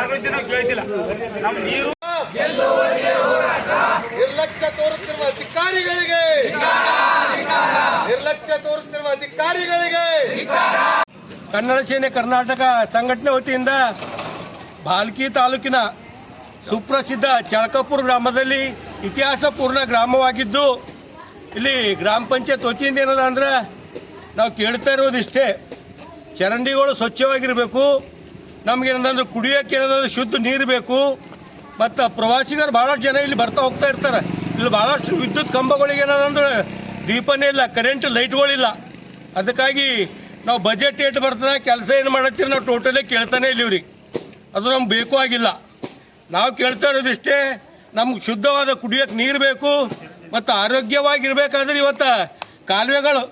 ಅಭಿವೃದ್ಧಿನೂ ಕೇಳ್ತಿಲ್ಲ. ನಮ್ಮ ನೀರು ನಿರ್ಲಕ್ಷ್ಯ ತೋರುತ್ತಿರುವ ಅಧಿಕಾರಿಗಳಿಗೆ. ನಿರ್ಲಕ್ಷ್ಯ ತೋರುತ್ತಿರುವ ಅಧಿಕಾರಿಗಳಿಗೆ. ಕನ್ನಡ ಸೇನೆ ಕರ್ನಾಟಕ ಸಂಘಟನೆ ವತಿಯಿಂದ ಬಾಲ್ಕಿ ತಾಲೂಕಿನ ಸುಪ್ರಸಿದ್ಧ ಚಳಕಪುರ ಗ್ರಾಮದಲ್ಲಿ ಇತಿಹಾಸ ಪೂರ್ಣ ಗ್ರಾಮವಾಗಿದ್ದು, ಇಲ್ಲಿ ಗ್ರಾಮ ಪಂಚಾಯತ್ ವತಿಯಿಂದ ಏನದ ಅಂದ್ರೆ ನಾವು ಕೇಳ್ತಾ ಇರೋದಿಷ್ಟೇ. ಚರಂಡಿಗಳು ಸ್ವಚ್ಛವಾಗಿರಬೇಕು. ನಮಗೇನಂದ್ರೆ ಕುಡಿಯೋಕೆ ಏನಂದ್ರೆ ಶುದ್ಧ ನೀರು ಬೇಕು. ಮತ್ತು ಪ್ರವಾಸಿಗರು ಭಾಳಷ್ಟು ಜನ ಇಲ್ಲಿ ಬರ್ತಾ ಹೋಗ್ತಾ ಇರ್ತಾರೆ. ಇಲ್ಲಿ ಭಾಳಷ್ಟು ವಿದ್ಯುತ್ ಕಂಬಗಳಿಗೆ ಏನದಂದ್ರೆ ದೀಪನೇ ಇಲ್ಲ ಕರೆಂಟ್ ಲೈಟ್ಗಳಿಲ್ಲ ಅದಕ್ಕಾಗಿ ನಾವು ಬಜೆಟ್ ಏಟ್ ಬರ್ತದೆ, ಕೆಲಸ ಏನು ಮಾಡತ್ತೀರಿ ನಾವು ಟೋಟಲಿ ಕೇಳ್ತಾನೆ ಇಲ್ಲಿವ್ರಿ ಅದು ನಮ್ಗೆ ಬೇಕು ಆಗಿಲ್ಲ. ನಾವು ಕೇಳ್ತಾ ಇರೋದಿಷ್ಟೇ, ನಮ್ಗೆ ಶುದ್ಧವಾದ ಕುಡಿಯೋಕೆ ನೀರು ಬೇಕು, ಮತ್ತು ಆರೋಗ್ಯವಾಗಿರಬೇಕಾದ್ರೆ ಇವತ್ತು ಕಾಲುವೆಗಳು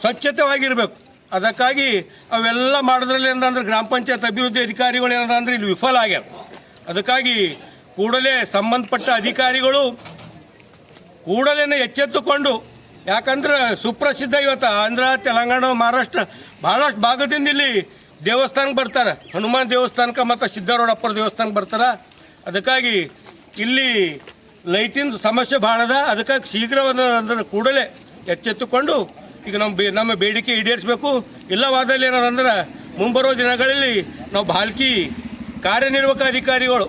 ಸ್ವಚ್ಛತೆವಾಗಿರಬೇಕು. ಅದಕ್ಕಾಗಿ ಅವೆಲ್ಲ ಮಾಡೋದ್ರಲ್ಲಿ ಏನಂದ್ರೆ ಗ್ರಾಮ ಪಂಚಾಯತ್ ಅಭಿವೃದ್ಧಿ ಅಧಿಕಾರಿಗಳು ಏನಂದ್ರೆ ಇಲ್ಲಿ ವಿಫಲ ಆಗ್ಯಾರ. ಅದಕ್ಕಾಗಿ ಕೂಡಲೇ ಸಂಬಂಧಪಟ್ಟ ಅಧಿಕಾರಿಗಳು ಕೂಡಲೇ ಎಚ್ಚೆತ್ತುಕೊಂಡು, ಯಾಕಂದ್ರೆ ಸುಪ್ರಸಿದ್ಧ ಇವತ್ತು ಆಂಧ್ರ, ತೆಲಂಗಾಣ, ಮಹಾರಾಷ್ಟ್ರ ಭಾಳಷ್ಟು ಭಾಗದಿಂದ ಇಲ್ಲಿ ದೇವಸ್ಥಾನಕ್ಕೆ ಬರ್ತಾರೆ. ಹನುಮಾನ್ ದೇವಸ್ಥಾನಕ್ಕೆ ಮತ್ತು ಸಿದ್ದರೋಡಪ್ಪರ ದೇವಸ್ಥಾನಕ್ಕೆ ಬರ್ತಾರೆ. ಅದಕ್ಕಾಗಿ ಇಲ್ಲಿ ಲೈಟಿನ ಸಮಸ್ಯೆ ಭಾಳ ಅದ. ಅದಕ್ಕಾಗಿ ಶೀಘ್ರವನ್ನು ಅಂದ್ರೆ ಕೂಡಲೇ ಎಚ್ಚೆತ್ತುಕೊಂಡು ಈಗ ನಮ್ಮ ಬೇ ನಮ್ಮ ಬೇಡಿಕೆ ಈಡೇರಿಸಬೇಕು. ಇಲ್ಲವಾದಲ್ಲಿ ಏನಾರಂದ್ರೆ ಮುಂಬರುವ ದಿನಗಳಲ್ಲಿ ನಾವು ಬಾಲ್ಕಿ ಕಾರ್ಯನಿರ್ವಾಹಕ ಅಧಿಕಾರಿಗಳು,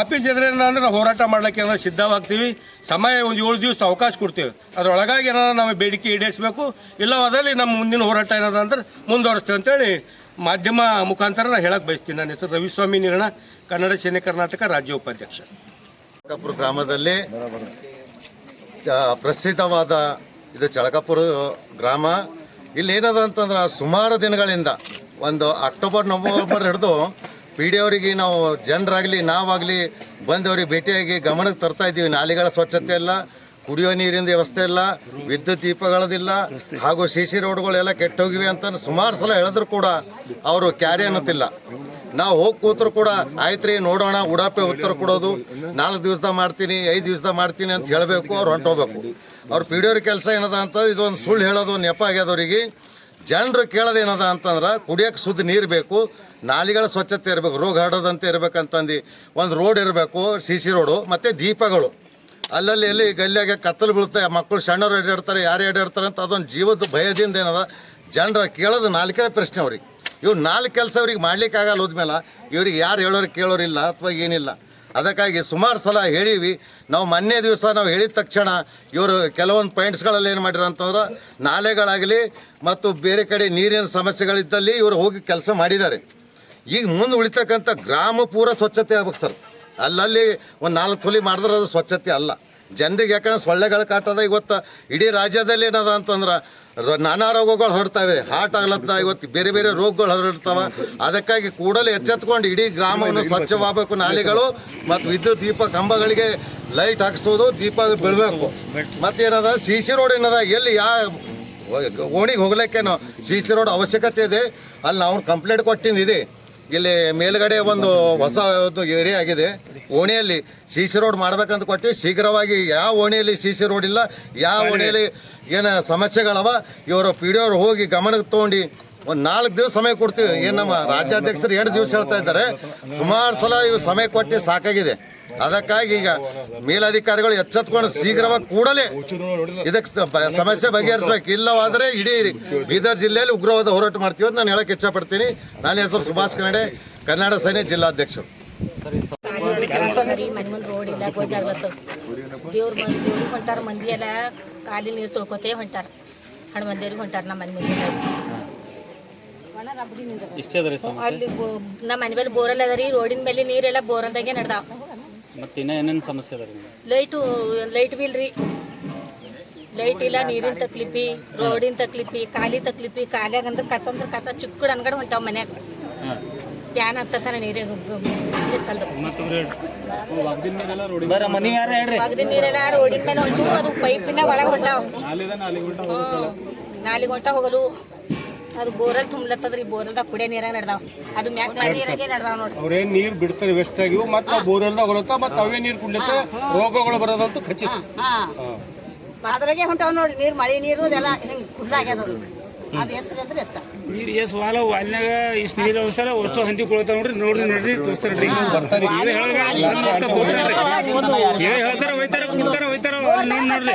ಆಫೀಸ್ ಎದುರು ಅಂದ್ರೆ ನಾವು ಹೋರಾಟ ಮಾಡ್ಲಿಕ್ಕೆ ಏನಾದ್ರು ಸಿದ್ಧವಾಗ್ತೀವಿ. ಸಮಯ ಒಂದು ಏಳು ದಿವಸ ಅವಕಾಶ ಕೊಡ್ತೀವಿ. ಅದರೊಳಗಾಗಿ ಏನಾದ್ರು ನಮ್ಮ ಬೇಡಿಕೆ ಈಡೇರಿಸಬೇಕು. ಇಲ್ಲವಾದಲ್ಲಿ ನಮ್ಮ ಮುಂದಿನ ಹೋರಾಟ ಏನದ ಅಂದ್ರೆ ಮುಂದುವರಿಸ್ತೇವೆ ಅಂತೇಳಿ ಮಾಧ್ಯಮ ಮುಖಾಂತರ ನಾನು ಹೇಳಕ್ಕೆ ಬಯಸ್ತೀನಿ. ನನ್ನ ಹೆಸರು ರವಿಸ್ವಾಮಿ ನಿರ್ಣ, ಕನ್ನಡ ಸೇನೆ ಕರ್ನಾಟಕ ರಾಜ್ಯ ಉಪಾಧ್ಯಕ್ಷ. ಗ್ರಾಮದಲ್ಲಿ ಪ್ರಸಿದ್ಧವಾದ ಇದು ಚಳಕಪುರ ಗ್ರಾಮ. ಇಲ್ಲಿ ಏನದ ಅಂತಂದ್ರೆ ಸುಮಾರು ದಿನಗಳಿಂದ ಒಂದು ಅಕ್ಟೋಬರ್, ನವಂಬರ್ ಹಿಡಿದು ಪಿ ಡಿ ಅವರಿಗೆ ನಾವು ಜನರಾಗಲಿ, ನಾವಾಗಲಿ ಬಂದವರಿಗೆ ಭೇಟಿಯಾಗಿ ಗಮನಕ್ಕೆ ತರ್ತಾ ಇದ್ದೀವಿ. ನಾಲಿಗಳ ಸ್ವಚ್ಛತೆ ಇಲ್ಲ, ಕುಡಿಯೋ ನೀರಿನ ವ್ಯವಸ್ಥೆ ಇಲ್ಲ, ವಿದ್ಯುತ್ ದೀಪಗಳದಿಲ್ಲ, ಹಾಗೂ ಸಿ ಸಿ ರೋಡ್ಗಳೆಲ್ಲ ಕೆಟ್ಟೋಗಿವೆ ಅಂತ ಸುಮಾರು ಸಲ ಹೇಳಿದ್ರು ಕೂಡ ಅವರು ಕ್ಯಾರಿ ಅನ್ನತಿಲ್ಲ ನಾವು ಹೋಗಿ ಕೂತ್ರು ಕೂಡ ಆಯ್ತು ನೋಡೋಣ, ಉಡಾಪೆ ಉತ್ತರ ಕೊಡೋದು. ನಾಲ್ಕು ದಿವಸದ ಮಾಡ್ತೀನಿ, ಐದು ದಿವಸದ ಮಾಡ್ತೀನಿ ಅಂತ ಹೇಳಬೇಕು, ಅವ್ರು ಹೊಂಟೋಗ್ಬೇಕು. ಅವ್ರು ಪಿ ಡಿ ಅವ್ರ ಕೆಲಸ ಏನದ ಅಂತ ಇದೊಂದು ಸುಳ್ಳು ಹೇಳೋದು ನೆಪ ಆಗ್ಯದವ್ರಿಗೆ ಜನರು ಕೇಳೋದು ಏನದ ಅಂತಂದ್ರೆ ಕುಡಿಯೋಕೆ ಶುದ್ಧ ನೀರು ಬೇಕು, ನಾಲಿಗಳ ಸ್ವಚ್ಛತೆ ಇರಬೇಕು, ರೋಗ ಹರಡೋದಂತೆ ಇರಬೇಕಂತಂದು ಒಂದು ರೋಡ್ ಇರಬೇಕು, ಸಿ ಸಿ ರೋಡು, ಮತ್ತು ದೀಪಗಳು. ಅಲ್ಲಲ್ಲಿ ಎಲ್ಲಿ ಗಲ್ಲಿಯಾಗ ಕತ್ತಲು ಬೀಳುತ್ತೆ ಮಕ್ಕಳು ಸಣ್ಣವರು ಎಡಾಡ್ತಾರೆ ಯಾರು ಎಡಾಡ್ತಾರೆ ಅಂತ ಅದೊಂದು ಜೀವದ ಭಯದಿಂದ ಏನದ, ಜನರ ಕೇಳೋದು ನಾಲ್ಕೇ ಪ್ರಶ್ನೆ ಅವ್ರಿಗೆ. ಇವ್ರು ನಾಲ್ಕು ಕೆಲಸ ಅವ್ರಿಗೆ ಮಾಡ್ಲಿಕ್ಕೆ ಆಗಲ್ಲ ಹೋದ್ಮೇಲೆ, ಇವ್ರಿಗೆ ಯಾರು ಹೇಳೋರು ಕೇಳೋರಿಲ್ಲ ಅಥವಾ ಏನಿಲ್ಲ. ಅದಕ್ಕಾಗಿ ಸುಮಾರು ಸಲ ಹೇಳೀವಿ. ನಾವು ಮೊನ್ನೆ ದಿವಸ ನಾವು ಹೇಳಿದ ತಕ್ಷಣ ಇವರು ಕೆಲವೊಂದು ಪಾಯಿಂಟ್ಸ್ಗಳಲ್ಲಿ ಏನು ಮಾಡಿರ ಅಂತಂದ್ರೆ ನಾಲೆಗಳಾಗಲಿ ಮತ್ತು ಬೇರೆ ಕಡೆ ನೀರಿನ ಸಮಸ್ಯೆಗಳಿದ್ದಲ್ಲಿ ಇವರು ಹೋಗಿ ಕೆಲಸ ಮಾಡಿದ್ದಾರೆ. ಈಗ ಮುಂದೆ ಉಳಿತಕ್ಕಂಥ ಗ್ರಾಮ ಪೂರ ಸ್ವಚ್ಛತೆ ಆಗ್ಬೇಕು ಸರ್. ಅಲ್ಲಲ್ಲಿ ಒಂದು ನಾಲ್ಕು ತೊಲಿ ಮಾಡಿದ್ರೆ ಅದು ಸ್ವಚ್ಛತೆ ಅಲ್ಲ. ಜನರಿಗೆ ಯಾಕಂದ್ರೆ ಸೊಳ್ಳೆಗಳು ಕಾಟದ ಇವತ್ತು. ಇಡೀ ರಾಜ್ಯದಲ್ಲಿ ಏನದ ಅಂತಂದ್ರೆ ನಾನಾ ರೋಗಗಳು ಹರಡ್ತಾವೆ. ಹಾರ್ಟ್ ಆಗ್ಲತ್ತ ಇವತ್ತು ಬೇರೆ ಬೇರೆ ರೋಗಗಳು ಹರಡ್ತಾವ. ಅದಕ್ಕಾಗಿ ಕೂಡಲೇ ಎಚ್ಚೆತ್ಕೊಂಡು ಇಡೀ ಗ್ರಾಮವನ್ನು ಸ್ವಚ್ಛವಾಗಬೇಕು ನಾಲೆಗಳು ಮತ್ತು ವಿದ್ಯುತ್ ದೀಪ ಕಂಬಗಳಿಗೆ ಲೈಟ್ ಹಾಕಿಸೋದು, ದೀಪ ಬೀಳಬೇಕು. ಮತ್ತೇನದ, ಸಿ ಸಿ ರೋಡ್ ಏನದ, ಎಲ್ಲಿ ಯಾ ಓಣಿಗೆ ಹೋಗ್ಲಿಕ್ಕೇನೋ ಸಿ ಸಿ ರೋಡ್ ಅವಶ್ಯಕತೆ ಇದೆ. ಅಲ್ಲಿ ನಾವು ಕಂಪ್ಲೇಂಟ್ ಕೊಟ್ಟಿದ್ದು. ಇಲ್ಲಿ ಮೇಲ್ಗಡೆ ಒಂದು ಹೊಸ ಒಂದು ಏರಿಯಾ ಆಗಿದೆ. ಓಣಿಯಲ್ಲಿ ಸಿ ಸಿ ರೋಡ್ ಮಾಡ್ಬೇಕಂತ ಕೊಟ್ಟು ಶೀಘ್ರವಾಗಿ ಯಾವ ಓಣಿಯಲ್ಲಿ ಸಿ ಸಿ ರೋಡ್ ಇಲ್ಲ ಯಾವ ಓಣಿಯಲ್ಲಿ ಏನು ಸಮಸ್ಯೆಗಳವ ಇವರು ಪಿ ಡಿ ಅವ್ರು ಹೋಗಿ ಗಮನಕ್ಕೆ ತೊಗೊಂಡು ಒಂದು ನಾಲ್ಕು ದಿವಸ ಸಮಯ ಕೊಡ್ತೀವಿ. ಏನು ನಮ್ಮ ರಾಜ್ಯಾಧ್ಯಕ್ಷರು ಎರಡು ದಿವಸ ಹೇಳ್ತಾ ಇದ್ದಾರೆ. ಸುಮಾರು ಸಲ ಇವು ಸಮಯ ಕೊಟ್ಟು ಸಾಕಾಗಿದೆ. ಅದಕ್ಕಾಗಿ ಈಗ ಮೇಲಧಿಕಾರಿಗಳು ಎಚ್ಚೆತ್ಕೊಂಡು ಶೀಘ್ರವಾಗಿ ಕೂಡಲೇ ಇದಕ್ಕೆ ಸಮಸ್ಯೆ ಬಗೆಹರಿಸಬೇಕು. ಇಲ್ಲವಾದರೆ ಇಡೀ ಬೀದರ್ ಜಿಲ್ಲೆಯಲ್ಲಿ ಉಗ್ರವಾದ ಹೋರಾಟ ಮಾಡ್ತೀವಿ ಅಂತ ನಾನು ಹೇಳಕ್ಕೆ ಇಷ್ಟಪಡ್ತೀನಿ ನನ್ನ ಹೆಸರು ಸುಭಾಷ್ ಕನ್ನಡೆ ಕನ್ನಡ ಸೇನೆ ಜಿಲ್ಲಾಧ್ಯಕ್ಷರು. ಇಲ್ಲ ದೇವ್ರ ಮಂದಿ ದೇವ್ರಿಗೆ ಹೊಂಟಾರ ಮಂದಿ ಎಲ್ಲ ಕಾಲಿ ನೀರು ತೊಳ್ಕೊತೇ ಹೊಂಟಾರ ಹಣ್ಣು ಮಂದಿಯವ್ರಿಗೆ ಹೊಂಟಾರ ನಮ್ಮ ಮನೆ ಮುಂದೆ ಅಲ್ಲಿ ನಮ್ಮ ಮನೆ ಮೇಲೆ ಬೋರಲ್ಲಿ ಅದ ರೀ ರೋಡಿನ ಮೇಲೆ ನೀರೆಲ್ಲ ಬೋರಲ್ದಾಗೆ ನಡ್ದಾವ. ಮತ್ತೆ ಇನ್ನೂ ಏನೇನು ಸಮಸ್ಯೆ ಅದ ರೀ ಲೈಟು ಲೈಟ್ ಬಿಲ್ ರೀ. ಲೈಟ್ ಇಲ್ಲ ನೀರಿನ ತಕ್ಲಿಪಿ ರೋಡಿನ ತಕ್ಲಿಪಿ ಖಾಲಿ ತಕ್ಲಿಪಿ ಖಾಲಿಯಾಗ ಅಂದ್ರೆ ಕಸ ಅಂದ್ರೆ ಕಸ ಚಿಕ್ಕಡ ಅನ್ಗಡೆ ಹೊಂಟಾವ ಮನ್ಯಾಗ. ಪ್ಯಾನ್ ಹತ್ತತಾನ ನೀರೇ ಇರ್ತಲ್ರಿ ಒಗದಿನ ನೀರೆಲ್ಲ ರೋಡಿನ ಮೇಲೆ ಹೊಂಟು ಅದು ಪೈಪಿನ ಒಳಗೆ ಹೊಂಟಾವ. ನಾಲಿಗೆ ಹೊಂಟ ಹೋಗಲು. ಅದು ಬೋರಲ್ಲಿ ತುಂಬ್ಲತ್ತದ್ರಿ ಬೋರಲ್ದಾಗ ಕುಡಿಯೋ ನೀರಾಗ ನಡ್ದಾವ. ಅದು ಮ್ಯಾಕ್ ನೀರಾಗೆ ನಡ್ದಾವ ನೋಡ್ರಿ. ಅವರೇ ನೀರ್ ಬಿಡ್ತಾರೆ ವೆಸ್ಟ್ ಆಗಿವು ಮತ್ತ ಬೋರ್ವೆಲ್ದಾಗ ಹೊರತ ಮತ್ತ ಅವೇ ನೀರ್ ಕುಡ್ಲತ್ತ ರೋಗಗಳು ಬರೋದಂತ ಖಚಿತ. ಅದ್ರಾಗೆ ಹೊಂಟಾವ ನೋಡ್ರಿ ನೀರ್ ಮಳೆ ನೀರು ಅದೆಲ್ಲ ಹಿಂಗ್ ನೋಡ್ರಿ. ಅದು ಎತ್ತ ಅಂದ್ರೆ ಎತ್ತ. ನೀರು ಎಸ್ ವಾಲ ವಾಲ್ನಾಗ ಇಷ್ಟು ನೀರು ಅವಸರ ಅಷ್ಟು ಹಂದಿ ಕೊಳ್ತಾವ ನೋಡ್ರಿ ನೋಡ್ರಿ ನೋಡ್ರಿ ತೋರಿಸ್ತಾರ್ರಿ ಇವೇ ಹೇಳ್ತಾರೆ ಕೊಡ್ತಾರ ನೋಡ್ರಿ.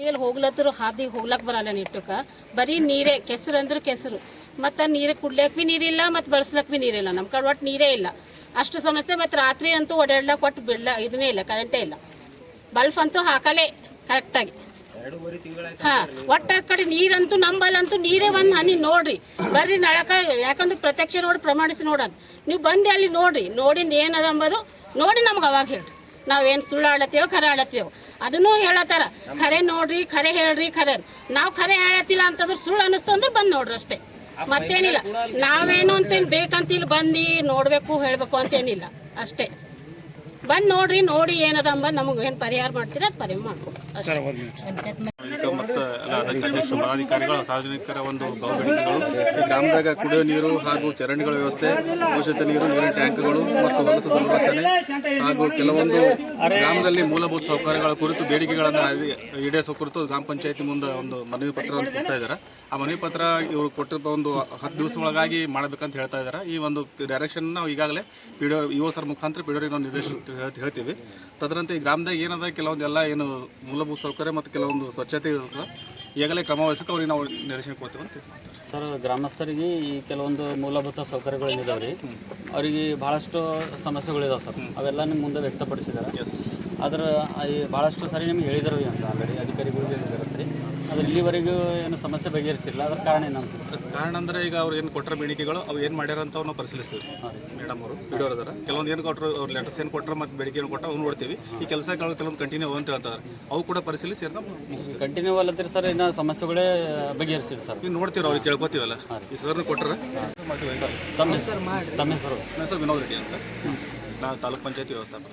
ಇಲ್ಲಿ ಹೋಗ್ಲತ್ತರು ಹಾದಿ ಹೋಗ್ಲಕ್ ಬರಲ್ಲ ನಿಟ್ಟುಕ ಬರೀ ನೀರೇ ಕೆಸರು ಅಂದ್ರೆ ಕೆಸರು. ಮತ್ತು ನೀರು ಕುಡ್ಲಕ್ ಬಿ ನೀರಿಲ್ಲ ಮತ್ತು ಬಳಸ್ಲಕ್ ಬಿ ನೀರಿಲ್ಲ ನಮ್ಮ ಕಡೆ ಒಟ್ಟು ನೀರೇ ಇಲ್ಲ. ಅಷ್ಟು ಸಮಸ್ಯೆ ಮತ್ತು ರಾತ್ರಿ ಅಂತೂ ಓಡಾಡ್ಲಕ್ ಒಟ್ಟು ಬಿಡ್ಲ ಇದನ್ನೇ ಇಲ್ಲ ಕರೆಂಟೇ ಇಲ್ಲ. ಬಲ್ಫ್ ಅಂತೂ ಹಾಕಲೇ ಕರೆಕ್ಟಾಗಿ ಹಾ ಒಟ್ಟ ಕಡೆ ನೀರಂತೂ ನಂಬಲ್ಲಂತೂ ನೀರೇ ಒಂದು ಹನಿ ನೋಡ್ರಿ. ಬರ್ರಿ ನಳಕ ಯಾಕಂದ್ರೆ ಪ್ರತ್ಯಕ್ಷ ನೋಡಿ ಪ್ರಮಾಣಿಸಿ ನೋಡೋದು. ನೀವು ಬಂದು ಅಲ್ಲಿ ನೋಡ್ರಿ. ನೋಡಿಂದ ಏನದ ಅಂಬೋದು ನೋಡಿ ನಮ್ಗೆ ಅವಾಗ ಹೇಳ್ರಿ. ನಾವೇನು ಸುಳ್ಳು ಆಡತ್ತೇವೋ ಖರೆ ಆಡತ್ತೇವೋ ಅದನ್ನೂ ಹೇಳತ್ತಾರ. ಖರೆ ನೋಡ್ರಿ ಖರೆ ಹೇಳ್ರಿ ಖರೆ. ನಾವು ಖರೆ ಹೇಳತ್ತಿಲ್ಲ ಅಂತಂದ್ರೆ ಸುಳ್ಳು ಅನ್ನಿಸ್ತು ಅಂದ್ರೆ ಬಂದು ನೋಡ್ರಿ ಅಷ್ಟೇ. ಮತ್ತೇನಿಲ್ಲ. ನಾವೇನು ಅಂತೇನು ಬೇಕಂತ ಇಲ್ಲಿ ಬಂದು ನೋಡಬೇಕು ಹೇಳಬೇಕು ಅಂತೇನಿಲ್ಲ. ಅಷ್ಟೇ. ಬಂದು ನೋಡ್ರಿ ನೋಡಿ ಏನದ ಅಂಬ ನಮಗೆ ಏನು ಪರಿಹಾರ ಮಾಡ್ತೀರ ಅದು ಪರಿಹಾರ ಸಾಮಾಜಿಕ ಮತ್ತು ಸಾರ್ವಜನಿಕರ ಒಂದು ಗೌರವಗಳು ಗ್ರಾಮದಾಗ ಕುಡಿಯುವ ನೀರು ಹಾಗೂ ಚರಂಡಿಗಳ ವ್ಯವಸ್ಥೆ ಔಷಧ ನೀರು, ನೀರಿನ ಟ್ಯಾಂಕ್ಗಳು ಮತ್ತು ಹೊಲಸು ದುರ್ವಾಸನೆ ಹಾಗೂ ಕೆಲವೊಂದು ಗ್ರಾಮದಲ್ಲಿ ಮೂಲಭೂತ ಸೌಕರ್ಯಗಳ ಕುರಿತು ಬೇಡಿಕೆಗಳನ್ನು ಈಡೇರಿಸುವ ಕುರಿತು ಗ್ರಾಮ ಪಂಚಾಯತಿ ಮುಂದೆ ಒಂದು ಮನವಿ ಪತ್ರವನ್ನು ಕೊಡ್ತಾ ಇದ್ದಾರೆ ಆ ಮನವಿ ಪತ್ರ ಇವರು ಕೊಟ್ಟಿರುವ ಒಂದು ಹತ್ತು ದಿವಸ ಒಳಗಾಗಿ ಮಾಡಬೇಕಂತ ಹೇಳ್ತಾ ಇದ್ದಾರೆ ಈ ಒಂದು ಡೈರೆಕ್ಷನ್ ನಾವು ಈಗಾಗಲೇ ಪಿ ಡಿ ಇಒ ಸರ್ ಮುಖಾಂತರ ಪಿ ನಾವು ನಿರ್ದೇಶ ಹೇಳ್ತೀವಿ. ತದನಂತರ ಈ ಗ್ರಾಮದಾಗ ಏನದ, ಕೆಲವೊಂದೆಲ್ಲ ಏನು ಮೂಲಭೂತ ಸೌಕರ್ಯ ಮತ್ತು ಕೆಲವೊಂದು ಸ್ವಚ್ಛತೆ ಇರ್ತದೆ ಈಗಲೇ ಕ್ರಮ ವಹಿಸಕ್ಕೆ ಅವ್ರಿಗೆ ನಾವು ನಿರ್ದೇಶನ ಕೊಡ್ತೀವಿ ಅಂತ. ಸರ್ ಗ್ರಾಮಸ್ಥರಿಗೆ ಈ ಕೆಲವೊಂದು ಮೂಲಭೂತ ಸೌಕರ್ಯಗಳು ಏನಿದಾವೆ ರೀ. ಅವರಿಗೆ ಭಾಳಷ್ಟು ಸಮಸ್ಯೆಗಳಿದಾವೆ ಸರ್. ಅವೆಲ್ಲ ನಿಮ್ಮ ಮುಂದೆ ವ್ಯಕ್ತಪಡಿಸಿದ್ದಾರೆ. ಆದ್ರೆ ಈ ಭಾಳಷ್ಟು ಸರಿ ನಿಮ್ಗೆ ಹೇಳಿದ್ರು ಅಂತ ಆಲ್ರೆಡಿ ಅಧಿಕಾರಿಗಳಿಗೆ ಹೇಳಿದಾರೆ ಆದ್ರೆ ಇಲ್ಲಿವರೆಗೂ ಏನು ಸಮಸ್ಯೆ ಬಗೆಹರಿಸಿಲ್ಲ. ಅದ್ರ ಕಾರಣ ಏನಂತ ಕಾರಣ ಅಂದ್ರೆ ಈಗ ಅವ್ರು ಏನು ಕೊಟ್ಟರೆ ಬೇಡಿಕೆಗಳು ಅವು ಏನು ಮಾಡ್ಯಾರ ಅಂತ ನಾವು ಪರಿಶೀಲಿಸ್ತೀವಿ ಮೇಡಮ್ ಅವರು ವಿಡಿಯೋ ಅದರ ಕೆಲವೊಂದು ಏನು ಕೊಟ್ಟರು ಅವ್ರು ಲೆಟರ್ಸ್ ಏನು ಕೊಟ್ಟರು ಮತ್ತು ಬೇಡಿಕೆ ಏನು ಕೊಟ್ಟರು ಅವ್ನು ನೋಡ್ತೀವಿ. ಈ ಕೆಲಸ ಕೆಲವೊಂದು ಕಂಟಿನ್ಯೂ ಅಂತ ಹೇಳ್ತಾರೆ. ಅವು ಕೂಡ ಪರಿಶೀಲಿಸಿ ಮುಗಿಸ್ತೀವಿ. ಕಂಟಿನ್ಯೂ ಅಲ್ಲದ್ರೆ ಸರ್ ಇನ್ನು ಸಮಸ್ಯೆಗಳೇ ಬಗೆಹರಿಸಿಲ್ಲ ಸರ್. ನೀವು ನೋಡ್ತೀವಿ ಅವ್ರಿಗೆ ಕೇಳ್ಕೊತೀವಲ್ಲ. ಈ ಸರ್ನ ಕೊಟ್ಟರೆ ತಮ್ಮ ಹೆಸರು ತಮ್ಮ ಹೆಸರು. ನನ್ನ ಸರ್ ವಿನೋದ್ ರೆಡ್ಡಿ ಅಂತ. ನಾನು ತಾಲೂಕ್ ಪಂಚಾಯತಿ ವ್ಯವಸ್ಥಾಪಕ.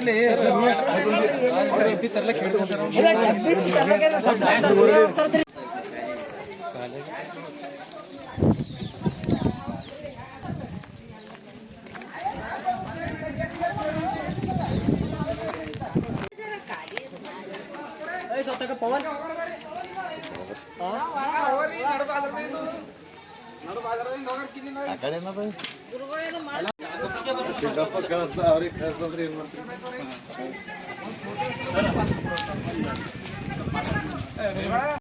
ಮಾಡಲ್ಲ ಮಾಡಿ ಒಂದು ದೇವಸ್ಥಾನ ಸಿದ್ದಪ್ಪ ಕಳಿಸ್ದ ಅವ್ರಿಗೆ ಕಳಿಸ್ತಂದ್ರೆ ಏನು ಮಾಡ್ತೀವಿ